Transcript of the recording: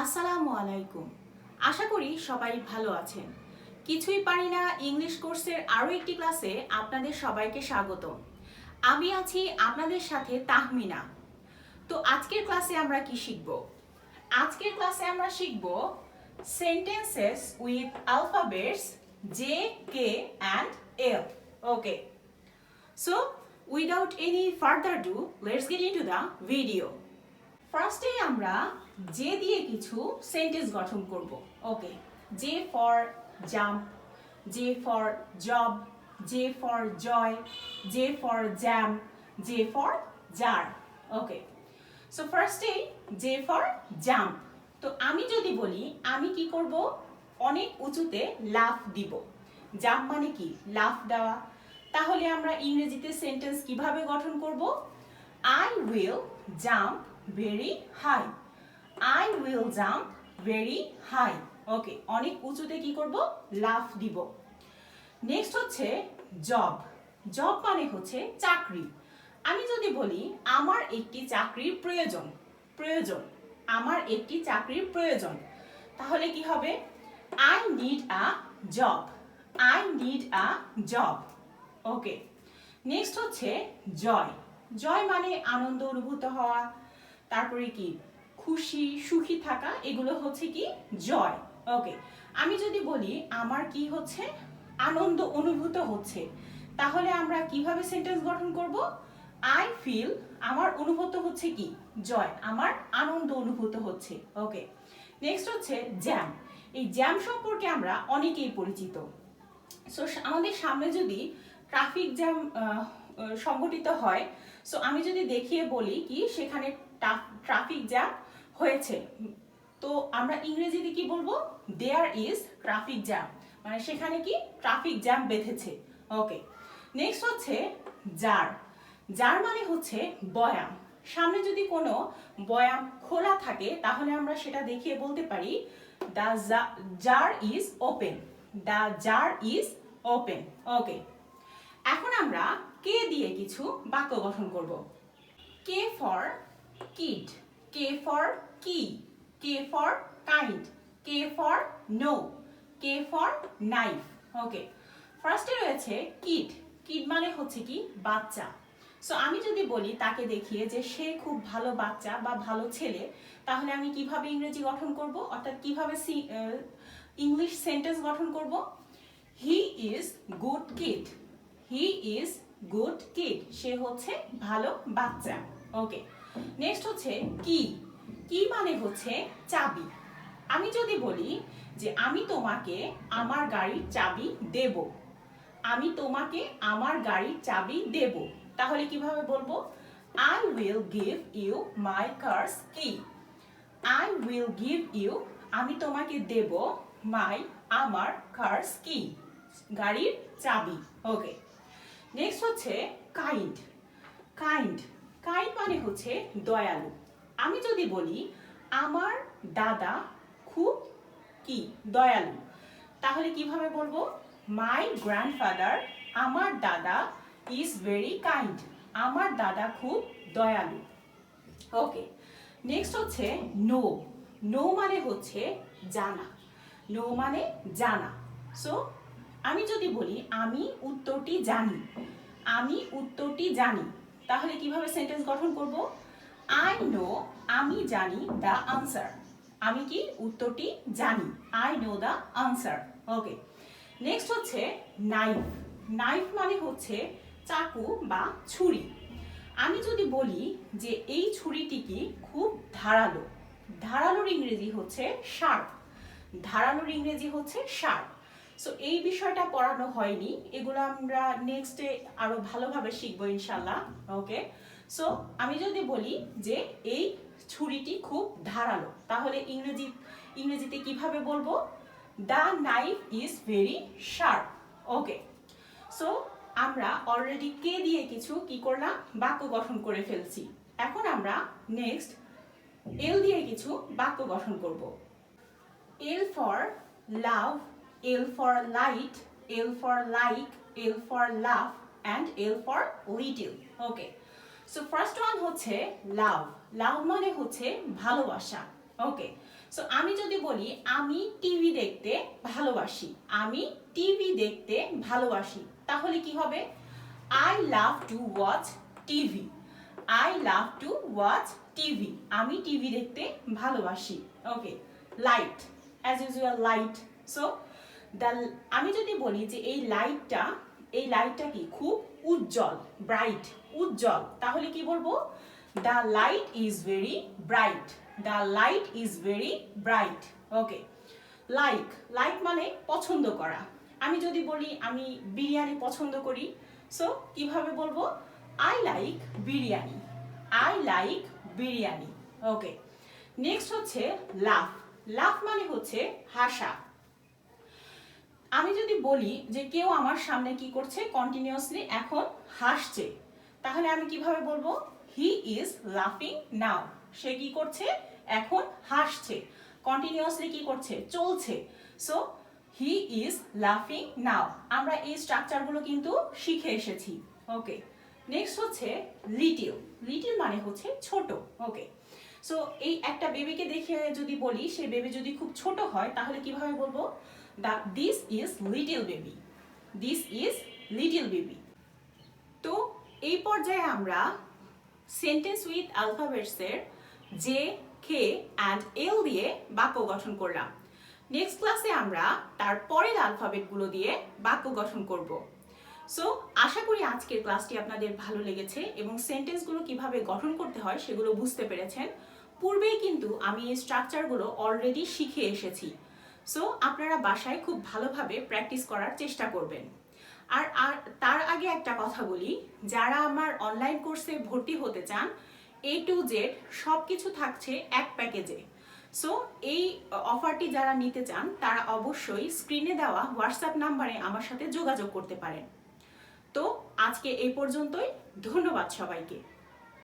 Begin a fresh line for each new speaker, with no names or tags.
আসসালামু আলাইকুম। আশা করি সবাই ভালো আছেন। কিছুই পারি না ইংলিশ কোর্সের আরও একটি ক্লাসে আপনাদের সবাইকে স্বাগত আমি আছি আপনাদের সাথে তাহমিনা। তো আজকের ক্লাসে আমরা কি শিখব? আজকের ক্লাসে আমরা শিখব sentences with alphabets J K and L okay so without any further do let's get into the video ফার্স্টে আমরা যে দিয়ে কিছু সেন্টেন্স গঠন করব। Okay J for jump J for job J for joy J for jam J for jar okay so ফার্স্টে J for jump তো আমি যদি বলি, আমি কি করব? অনেক উঁচুতে লাফ দিব। জাম্প মানে কি? লাফ দেওয়া। তাহলে আমরা ইংরেজিতে সেন্টেন্স কীভাবে গঠন করব? I will jump very high I will jump very high okay অনেক উঁচুতে কি করব? লাফ দিব। নেক্সট হচ্ছে জব জব মানে হচ্ছে চাকরি। আমি যদি বলি, আমার একটি চাকরির প্রয়োজন প্রয়োজন, আমার একটি চাকরির প্রয়োজন, তাহলে কি হবে? I need a job I need a job okay next হচ্ছে জয়। জয় মানে আনন্দ, অনুভূত হওয়া তারপরে কি? খুশি, সুখী থাকা, এগুলো হচ্ছে কি? জয়। ওকে আমি যদি বলি আমার কি হচ্ছে? আনন্দ অনুভূত হচ্ছে। তাহলে আমরা কীভাবে সেন্টেন্স গঠন করব? আই ফিল আমার অনুভূত হচ্ছে কি? জয়। আমার আনন্দ অনুভূত হচ্ছে। ওকে নেক্সট হচ্ছে জ্যাম এই জ্যাম সম্পর্কে আমরা অনেকেই পরিচিত। সো আমাদের সামনে যদি ট্রাফিক জ্যাম সংগঠিত হয় সো আমি যদি দেখিয়ে বলি কি, সেখানে ট্রাফিক জ্যাম হয়েছে। তো আমরা ইংরেজিতে কি বলব? দেয়ার ইজ ট্রাফিক জ্যাম মানে সেখানে কি? ট্রাফিক জ্যাম বেঁধেছে। ওকে নেক্সট হচ্ছে জার জার মানে হচ্ছে বয়াম। সামনে যদি কোনো বয়াম খোলা থাকে, তাহলে আমরা সেটা দেখিয়ে বলতে পারি the jar is open the jar is open okay এখন আমরা কে দিয়ে কিছু বাক্য গঠন করব? K for kid K for key K for kind K for know K for knife okay ফার্স্টে রয়েছে কিড কিড মানে হচ্ছে কি? বাচ্চা। সো আমি যদি বলি তাকে দেখিয়ে যে সে খুব ভালো বাচ্চা বা ভালো ছেলে, তাহলে আমি কীভাবে ইংরেজি গঠন করব? অর্থাৎ কীভাবে ইংলিশ সেন্টেন্স গঠন করব? He is good kid he is good kid সে হচ্ছে ভালো বাচ্চা। ওকে নেক্সট হচ্ছে কি? কি মানে হচ্ছে চাবি? আমি যদি বলি যে আমি তোমাকে আমার গাড়ির চাবি দেব। আমি তোমাকে আমার গাড়ির চাবি দেব। তাহলে কীভাবে বলব? I will give you my car's key I will give you আমি তোমাকে দেব মাই আমার কার্স কি গাড়ির চাবি। ওকে নেক্সট হচ্ছে কাইন্ড কাইন্ড কাইন্ড মানে হচ্ছে দয়ালু। আমি যদি বলি, আমার দাদা খুব কি? দয়ালু। তাহলে কীভাবে বলব? মাই গ্র্যান্ডফাদার আমার দাদা ইজ ভেরি কাইন্ড আমার দাদা খুব দয়ালু। ওকে নেক্সট হচ্ছে নো নো মানে হচ্ছে জানা। নো মানে জানা। সো আমি যদি বলি, আমি উত্তরটি জানি। আমি উত্তরটি জানি। তাহলে কীভাবে সেন্টেন্স গঠন করব? আই নো আমি জানি দ্য আনসার আমি কি? উত্তরটি জানি। I know the answer okay next হচ্ছে নাইফ নাইফ মানে হচ্ছে চাকু বা ছুরি। আমি যদি বলি যে এই ছুরিটি কি খুব ধারালো। ধারালোর ইংরেজি হচ্ছে শার্প ধারালোর ইংরেজি হচ্ছে শার্প সো এই বিষয়টা পড়ানো হয়নি। এগুলো আমরা নেক্সটে আরও ভালোভাবে শিখব ইনশাল্লাহ ওকে সো আমি যদি বলি যে এই ছুরিটি খুব ধারালো, তাহলে ইংরেজি, ইংরেজিতে কীভাবে বলব? The knife is very sharp okay so আমরা অলরেডি কে দিয়ে কিছু কি করলাম? বাক্য গঠন করে ফেলছি। এখন আমরা নেক্সট এল দিয়ে কিছু বাক্য গঠন করব। L for love L for light, L for like, L for laugh, and L for little. Okay. So first one হচ্ছে লাভ লাভ মানে হচ্ছে ভালোবাসা। ওকে সো আমি যদি বলি আমি টিভি দেখতে ভালোবাসি। আমি টিভি দেখতে ভালোবাসি। তাহলে কি হবে? I love to watch TV I love to watch TV আমি টিভি দেখতে ভালোবাসি। Okay light as usual light so the আমি যদি বলি যে এই লাইটটা এই লাইটটা কি? খুব উজ্জ্বল ব্রাইট উজ্জ্বল। তাহলে কি বলব? The light is very bright the light is very bright okay like like মানে পছন্দ করা। আমি যদি বলি আমি বিরিয়ানি পছন্দ করি সো কীভাবে বলব? I like biryani. I like biryani. Okay next laugh laugh. লাফ মানে হচ্ছে হাসা। আমি যদি বলি যে কেউ আমার সামনে কি করছে কন্টিনিউয়াসলি এখন হাসছে, তাহলে আমি কীভাবে বলব? হি ইজ লাফিং নাও সে কি করছে? এখন হাসছে। কন্টিনিউয়াসলি কি করছে? চলছে। সো হি ইজ লাফিং নাও আমরা এই স্ট্রাকচারগুলো কিন্তু শিখে এসেছি। ওকে নেক্সট হচ্ছে লিটিল লিটিল মানে হচ্ছে ছোট। ওকে সো এই একটা বেবিকে দেখে যদি বলি, সে বেবি যদি খুব ছোট হয়, তাহলে কীভাবে বলব? The this is little baby this is little baby তো এই পর্যায়ে আমরা সেন্টেন্স উইথ অ্যালফাবেটসের জে কে অ্যান্ড এল দিয়ে বাক্য গঠন করলাম। নেক্সট ক্লাসে আমরা তার পরের অ্যালফাবেটগুলো দিয়ে বাক্য গঠন করব। সো আশা করি আজকের ক্লাসটি আপনাদের ভালো লেগেছে এবং সেন্টেন্সগুলো কীভাবে গঠন করতে হয় সেগুলো বুঝতে পেরেছেন। পূর্বেই কিন্তু আমি এই স্ট্রাকচারগুলো অলরেডি শিখে এসেছি। সো আপনারা বাসায় খুব ভালোভাবে প্র্যাকটিস করার চেষ্টা করবেন। আর তার আগে একটা কথা বলি, যারা আমার অনলাইন কোর্সে ভর্তি হতে চান এ টু জেড সব কিছু থাকছে এক প্যাকেজে সো এই অফারটি যারা নিতে চান, তারা অবশ্যই স্ক্রিনে দেওয়া হোয়াটসঅ্যাপ নাম্বারে আমার সাথে যোগাযোগ করতে পারেন। তো, আজকে এই পর্যন্তই। ধন্যবাদ সবাইকে।